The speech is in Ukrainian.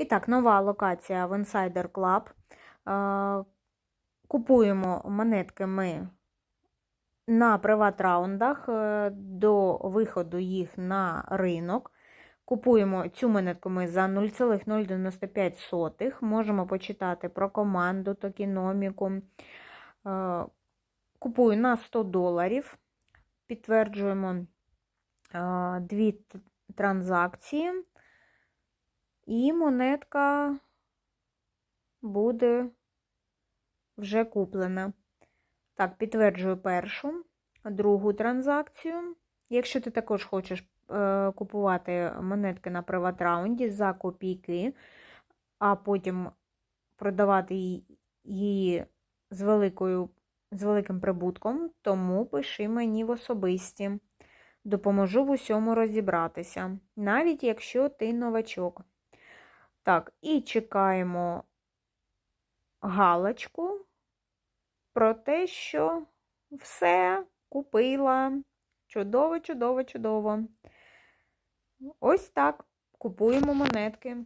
І так, нова локація в Insider Club. Е, Купуємо монетки ми на приват-раундах е, до виходу їх на ринок. Купуємо цю монетку ми за 0,095. Можемо почитати про команду, токеноміку. Е, Купую на 100 доларів. Підтверджуємо дві транзакції. І монетка буде вже куплена. Так, підтверджую першу, другу транзакцію. Якщо ти також хочеш е, купувати монетки на приват-раунді за копійки, а потім продавати її- з, великою, з великим прибутком, тому пиши мені в особисті. Допоможу в усьому розібратися, навіть якщо ти новачок. Так, і чекаємо галочку про те, що все купила. Чудово, чудово, чудово. Ось так. Купуємо монетки.